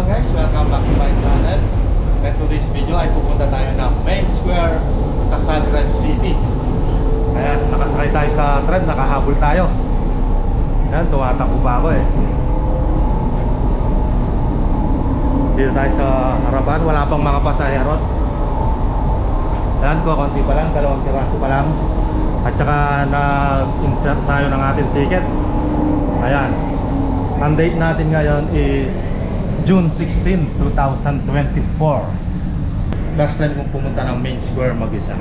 Hello guys, welcome back to my channel. And today's video ay pupunta tayo ng Main Square sa Zagreb City. Ayan, nakasakay tayo sa tren, nakahabol tayo. Ayan, tumatakbo pa ako eh. Dito tayo sa harapan, wala pang mga pasaheros. Ayan ko, konti pa lang, dalawang piraso pa lang. At saka na-insert tayo ng ating ticket. Ayan. Ang date natin ngayon is June 16, 2024. Last time kong pumunta ng Main Square mag-isa.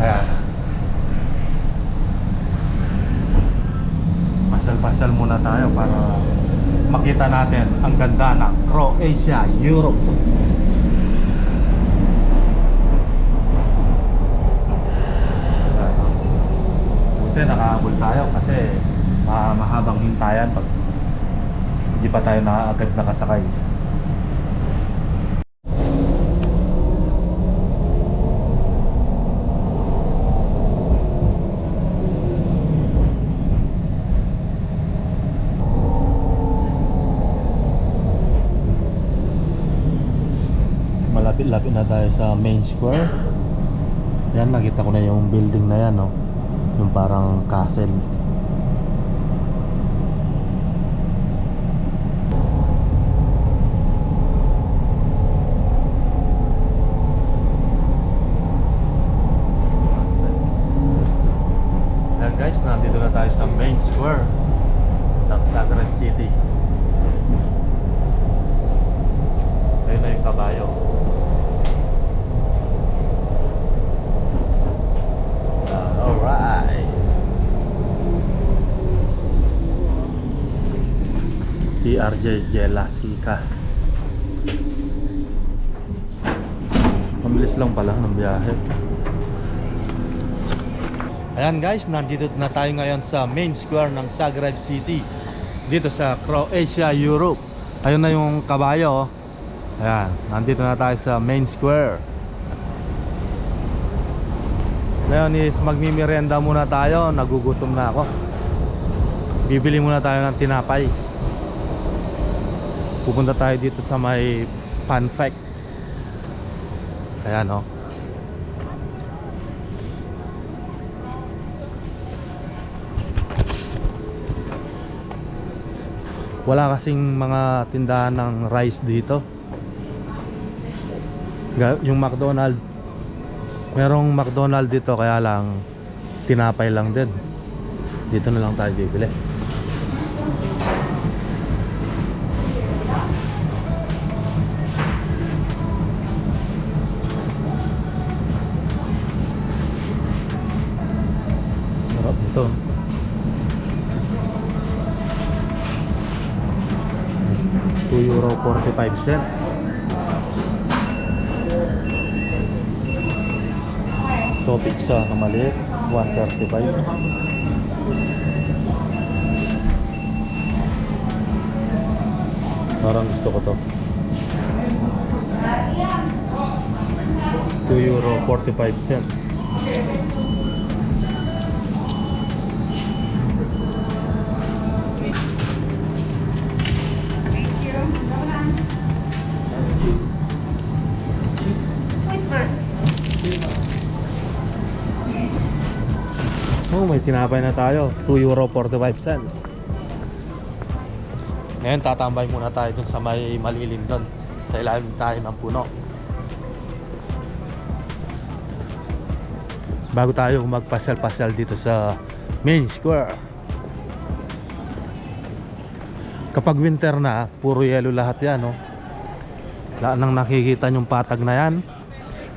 Ayan. Pasal-pasal muna tayo para makita natin ang ganda ng Croatia, Europe. Buti nakahabol tayo kasi ma mahabang hintayan pag hindi pa tayo na agad nakasakay. Malapit-lapit na tayo sa main square. Yan, nakita ko na yung building na yan, no? Yung parang castle. Ayan guys, nandito na tayo sa main square ng Zagreb City. Ayun na yung kabayo. Ah, Alright. TRJ Jelasika. Mabilis lang pala ng biyahe. Ayan guys, nandito na tayo ngayon sa main square ng Zagreb City Dito sa Croatia, Europe. Ayun na yung kabayo oh. Ayan, nandito na tayo sa main square. Ngayon is magmimerienda muna tayo. Nagugutom na ako. Bibili muna tayo ng tinapay. Pupunta tayo dito sa may Panfect Ayan oh wala kasing mga tindahan ng rice dito. Yung McDonald. Merong McDonald dito kaya lang tinapay lang din. Dito na lang tayo bibili 25 cents. Ito pizza na maliit, 135. Parang gusto ko to. 2 euro 45 cents. Tinapay na tayo. 2 euro 45 cents. Ngayon tatambay muna tayo dun sa may malilim dun. Sa ilalim tayo ng puno. Bago tayo magpasyal-pasyal dito sa main square. Kapag winter na, puro yellow lahat yan, no? Wala nang nakikita yung patag na yan.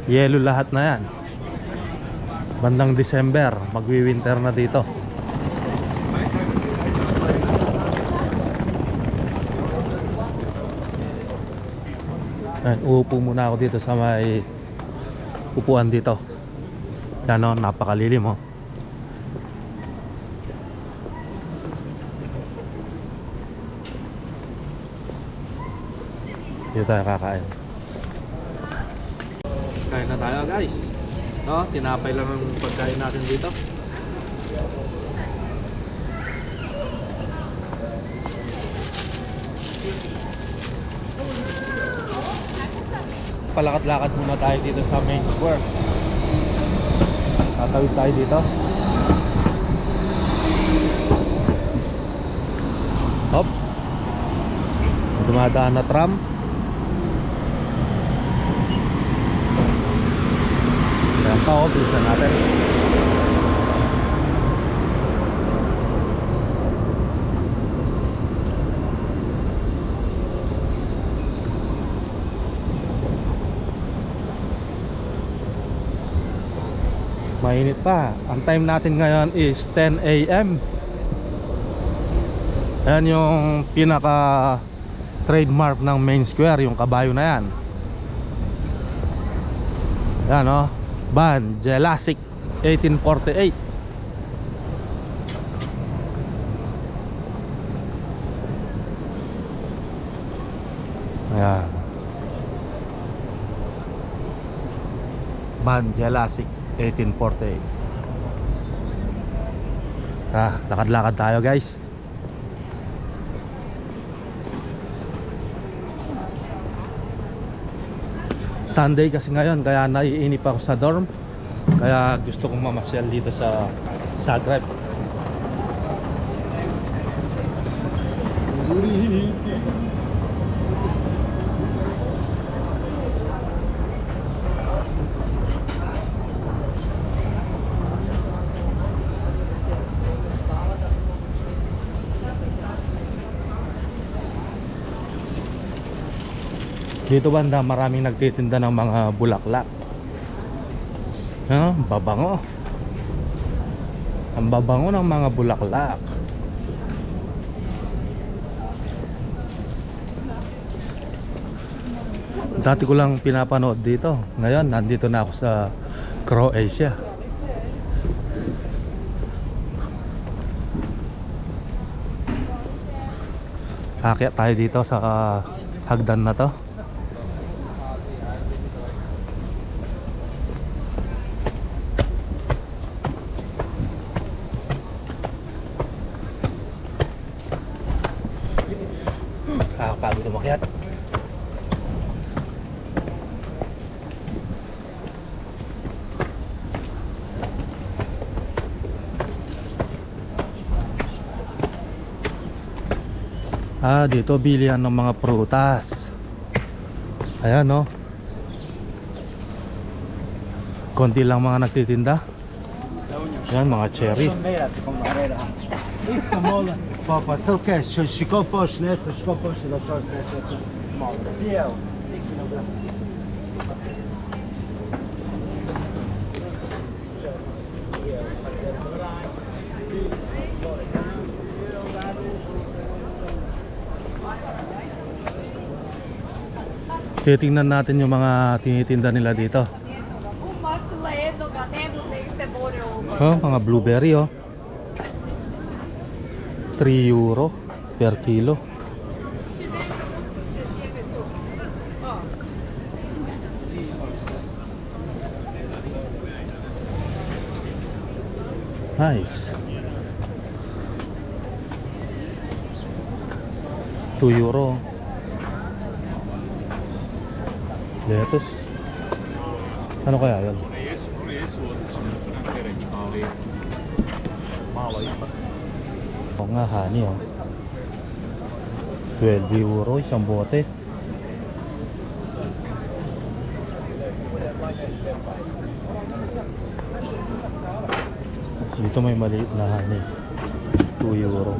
Yellow lahat na yan bandang December magwi-winter na dito. Ayan, uupo muna ako dito sa may upuan dito. Yan o, napakalilim oh. dito tayo kakain. Kain na tayo guys No, tinapay lang ang pagkain natin dito. magpalakad-lakad muna tayo dito sa main square. Tatawid tayo dito. Oops. Dumadaan na tram. Ayan oh, bilisan natin. Mainit pa. Ang time natin ngayon is 10 a.m. Ayan yung pinaka trademark ng main square, yung kabayo na yan. Yan o. Ban, Jelasic 1848. Ayan. Ban, Jelasic 1848. Ah, lakad-lakad tayo guys. Sunday kasi ngayon kaya naiinip ako sa dorm. Kaya gusto kong mamasyal dito sa Zagreb Dito banda maraming nagtitinda ng mga bulaklak. Ano? Babango. Ang babango ng mga bulaklak. Dati ko lang pinapanood dito. Ngayon, nandito na ako sa Croatia. Akyat tayo dito sa ah, hagdan na to. Umakyat. Ah, dito bilihan ng mga prutas. Ayan, no. Konti lang mga nagtitinda. Ayan, mga cherry. Isto mola. Papa, se ke, që shiko posh nesër, shko posh dhe shorë se që se mola. Djel. Titingnan natin yung mga tinitinda nila dito. Oh, mga blueberry oh. 3 euro per kilo. Nice. 2 euro. Lettuce. Ano kaya yun? jesu, one jesu odlične Oo nga, honey oh. 12 euro, isang bote. Dito may maliit na honey. 2 euro.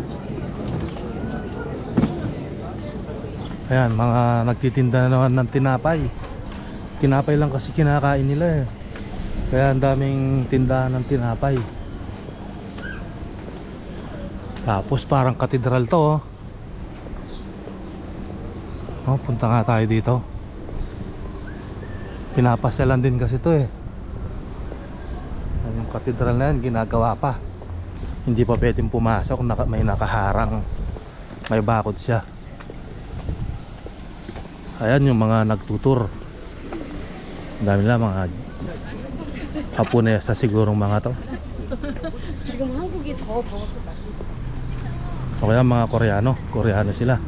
Ayan, mga nagtitinda na naman ng tinapay. Tinapay lang kasi kinakain nila eh. Kaya ang daming tindahan ng tinapay. Tapos parang katedral to oh. Oh, punta nga tayo dito. Pinapasyalan din kasi to eh. Yung katedral na yan, ginagawa pa. Hindi pa pwedeng pumasok, naka, may nakaharang. May bakod siya. Ayan yung mga nagtutur. Dami nila mga Haponesa sigurong mga to. O kaya mga Koreano, Koreano sila.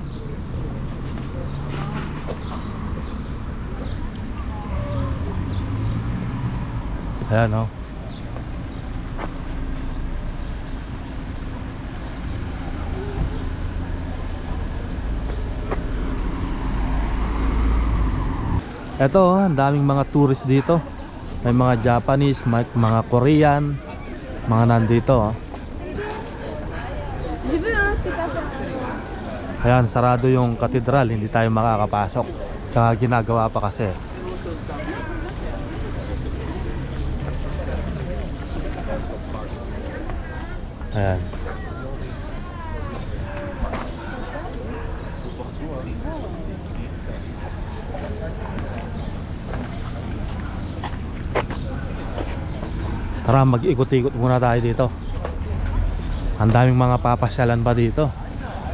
Ayan oh. Ito, oh, ang daming mga tourist dito. May mga Japanese, may mga Korean, mga nandito. Oh. Ayan, sarado yung katedral, hindi tayo makakapasok. Kaya ginagawa pa kasi. Ayan. Tara, mag-ikot-ikot muna tayo dito. Ang daming mga papasyalan pa dito.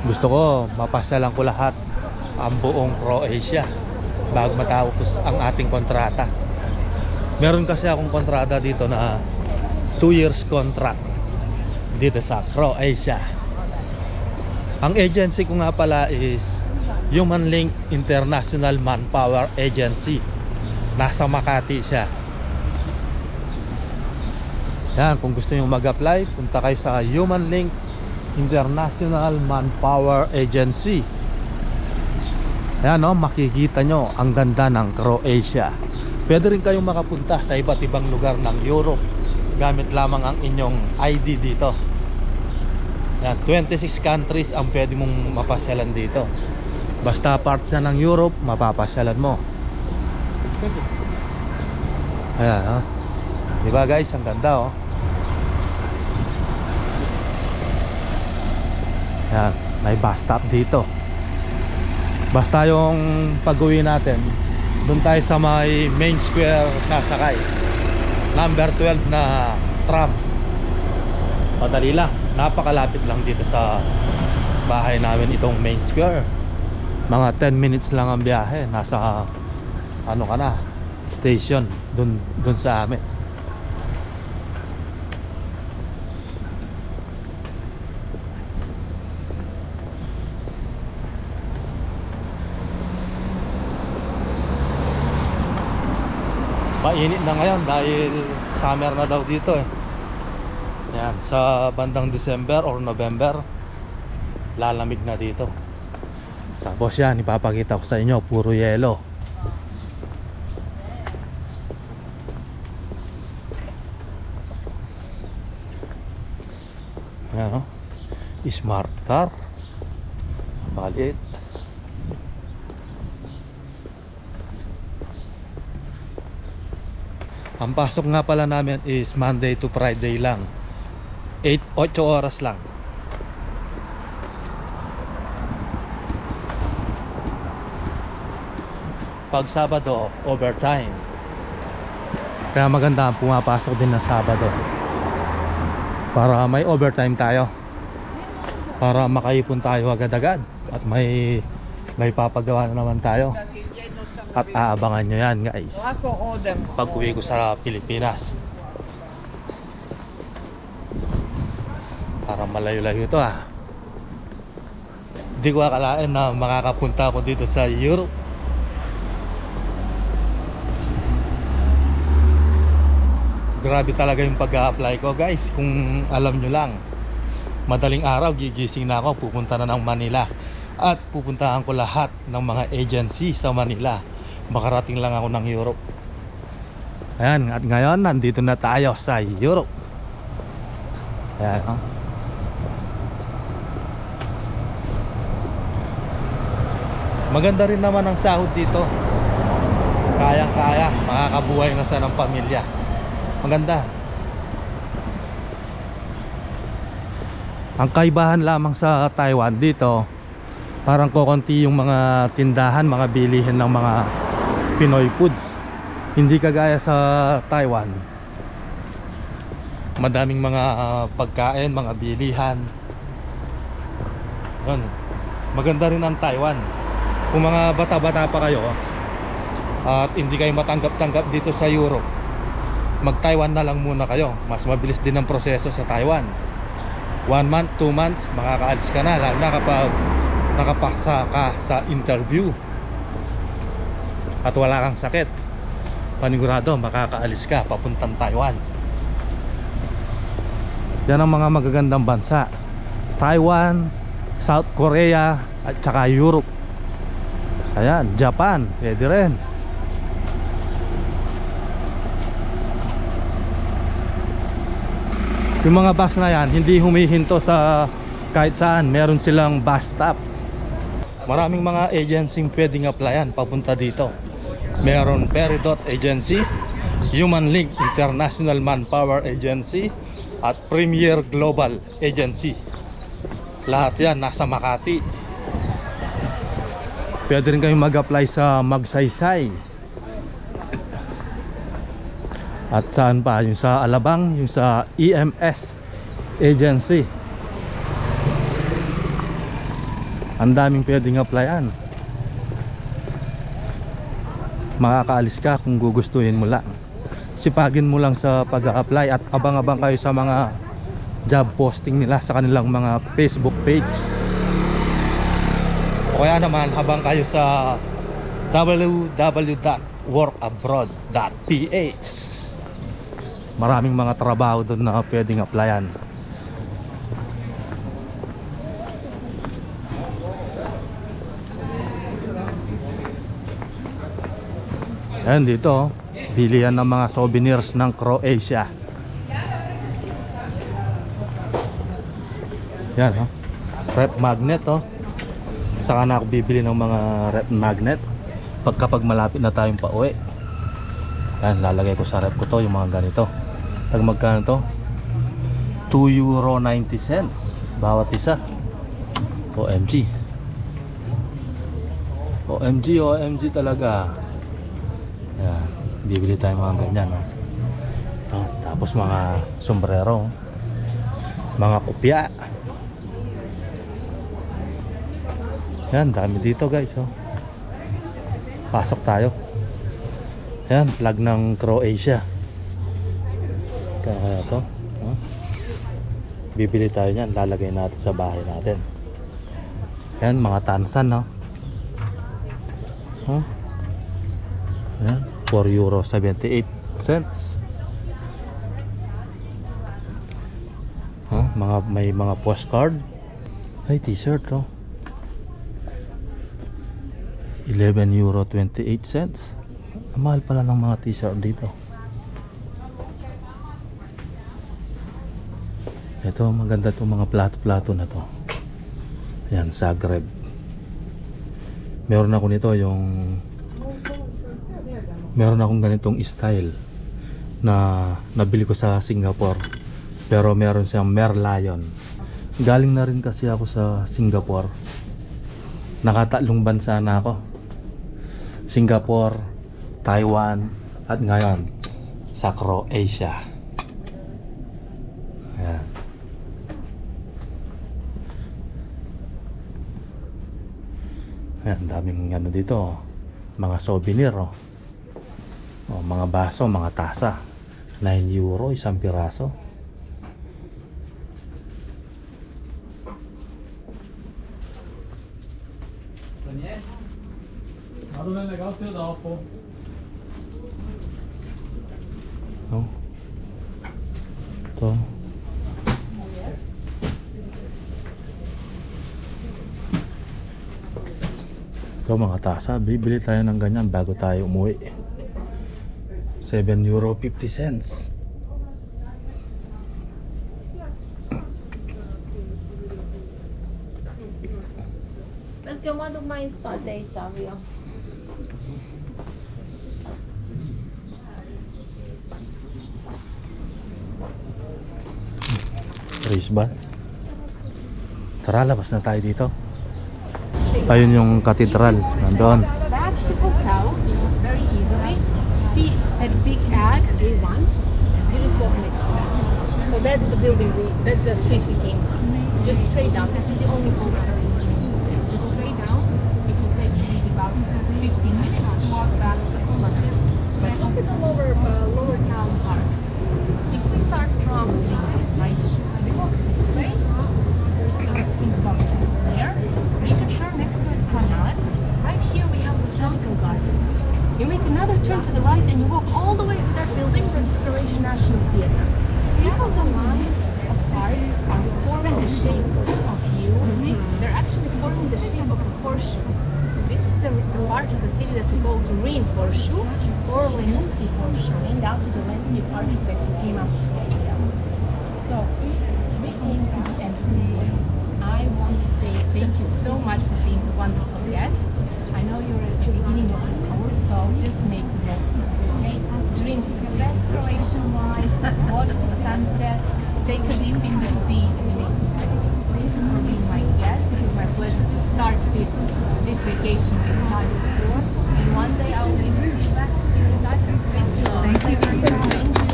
Gusto ko mapasyalan ko lahat ang buong Croatia bago matapos ang ating kontrata. Meron kasi akong kontrata dito na 2 years contract dito sa Croatia. Ang agency ko nga pala is Human Link International Manpower Agency. Nasa Makati siya. Yan, kung gusto nyo mag-apply, punta kayo sa Human Link International Manpower Agency. Ayan no, makikita nyo ang ganda ng Croatia. Pwede rin kayong makapunta sa iba't ibang lugar ng Europe gamit lamang ang inyong ID dito. Yan, 26 countries ang pwede mong mapasyalan dito. Basta part siya ng Europe, mapapasyalan mo. Ayan, oh. Di ba guys, ang ganda oh. Ayan, may bus stop dito. Basta yung pag-uwi natin, doon tayo sa may main square sasakay. Number 12 na tram. Madali lang, napakalapit lang dito sa bahay namin itong main square. Mga 10 minutes lang ang biyahe, nasa ano ka na, station doon doon sa amin. Mainit na ngayon dahil summer na daw dito eh. Yan, sa bandang December or November lalamig na dito. Tapos yan, ipapakita ko sa inyo, puro yelo. Yan oh. Smart car. Maliit. Ang pasok nga pala namin is Monday to Friday lang. 8 8 oras lang. Pag Sabado, overtime. Kaya maganda ang pumapasok din na Sabado. Para may overtime tayo. Para makaipon tayo agad-agad at may may papagawa na naman tayo. At aabangan nyo yan guys. Pag uwi ko sa Pilipinas. Para malayo-layo to ah. Hindi ko akalain na makakapunta ako dito sa Europe. Grabe talaga yung pag-a-apply ko guys. Kung alam nyo lang madaling araw gigising na ako pupunta na ng Manila at pupuntahan ko lahat ng mga agency sa Manila. Makarating lang ako ng Europe. Ayan at ngayon nandito na tayo sa Europe. Ayan oh. maganda rin naman ang sahod dito. Kayang kaya makakabuhay na sa ng pamilya. Maganda. Ang kaibahan lamang sa Taiwan dito parang kokonti yung mga tindahan mga bilihin ng mga Pinoy foods. Hindi kagaya sa Taiwan. Madaming mga ah, pagkain mga bilihan. Yun. Maganda rin ang Taiwan. Kung mga bata-bata pa kayo at hindi kayo matanggap-tanggap dito sa Europe mag Taiwan na lang muna kayo. Mas mabilis din ang proseso sa Taiwan. One month, two months makakaalis ka na lalo na kapag nakapasa ka sa interview. At wala kang sakit. Panigurado makakaalis ka papuntang Taiwan. Yan ang mga magagandang bansa. Taiwan, South Korea at saka Europe. Ayan, Japan pwede rin. Yung mga bus na yan hindi humihinto sa kahit saan. Meron silang bus stop maraming mga agency pwedeng applyan papunta dito. Meron Peridot Agency Human Link International Manpower Agency at Premier Global Agency. Lahat yan nasa Makati. Pwede rin kayong mag-apply sa Magsaysay. At saan pa? Yung sa Alabang yung sa EMS Agency ang daming pwedeng applyan. Makakaalis ka kung gugustuhin mo lang. Sipagin mo lang sa pag-apply at abang-abang kayo sa mga job posting nila sa kanilang mga Facebook page. O kaya naman habang kayo sa www.workabroad.ph maraming mga trabaho doon na pwedeng applyan Ayan dito, oh. bilihan ng mga souvenirs ng Croatia. Yan, oh. Rep magnet, oh. Saka na ako bibili ng mga rep magnet pag kapag malapit na tayong pauwi. Yan, lalagay ko sa rep ko to yung mga ganito. Pag magkano to? 2 euro 90 cents bawat isa. OMG. OMG, OMG talaga. Yan, bibili tayo mga ganyan, no? Oh, tapos mga sombrero, mga kupya. Yan, dami dito guys, oh. Pasok tayo. Yan, flag ng Croatia. Kaya to, oh. Bibili tayo niyan, lalagay natin sa bahay natin. Yan, mga tansan, no? Oh. Ayan, 4 euro 78 cents. Huh? Mga may mga postcard. Ay, t-shirt oh. 11 euro 28 cents. Ang mahal pala ng mga t-shirt dito. Ito, maganda itong mga plato-plato na to. Yan, Zagreb. Meron ako nito yung meron akong ganitong style na nabili ko sa Singapore pero meron siyang Merlion galing na rin kasi ako sa Singapore nakatatlong bansa na ako Singapore Taiwan at ngayon sa Croatia Ayan. Ayan, daming ano dito mga souvenir oh. Oh, mga baso, mga tasa. 9 euro isang piraso. Oh. Ito. Ito mga tasa, bibili tayo ng ganyan bago tayo umuwi. 7 euro 50 cents. Let's one of my spot day, Chavio. Race ba? Tara, labas na tayo dito. Ayun yung katedral. Nandun. Big ad A1, you just walk next to that. So that's the building we, that's the street we came from. Just straight down. This is the only poster. Just straight down. It will take you maybe about 15 minutes to walk back to. But look at the lower uh, lower town parks. If we start from Zrinjec, right, we walk this way. There's some pink boxes there. We can turn next to Esplanade. You make another turn to the right and you walk all the way to that building that is Croatian National Theatre. See how the line of arcs are forming the shape of you? They're actually forming the shape of a horseshoe. This is the, the part of the city that we call Green Horseshoe or Lenuti Horseshoe, named after the landscape architect who came up with the idea. So, we came to the end of the. I want to say thank you so much for being a wonderful guest. I know you're at the beginning of so just make the most of it, okay? Drink the best Croatian wine, watch the sunset, take a dip in the sea, and for being my guest. It was my pleasure to start this this vacation with Italia tour. And one day I will be you back to the Zagreb. Thank you. Thank you. Thank you.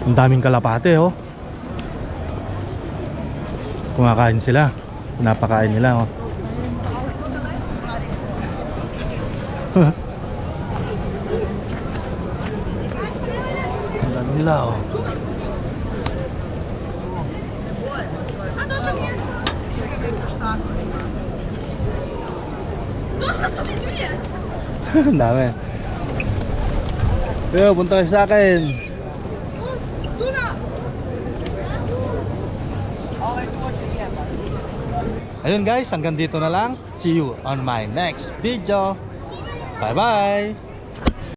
Ang daming kalapate oh. Kumakain sila. Pinapakain nila oh. Ang nila oh. Ang dami. Yo, punta kayo sa akin. Ayun guys, hanggang dito na lang. See you on my next video. Bye bye!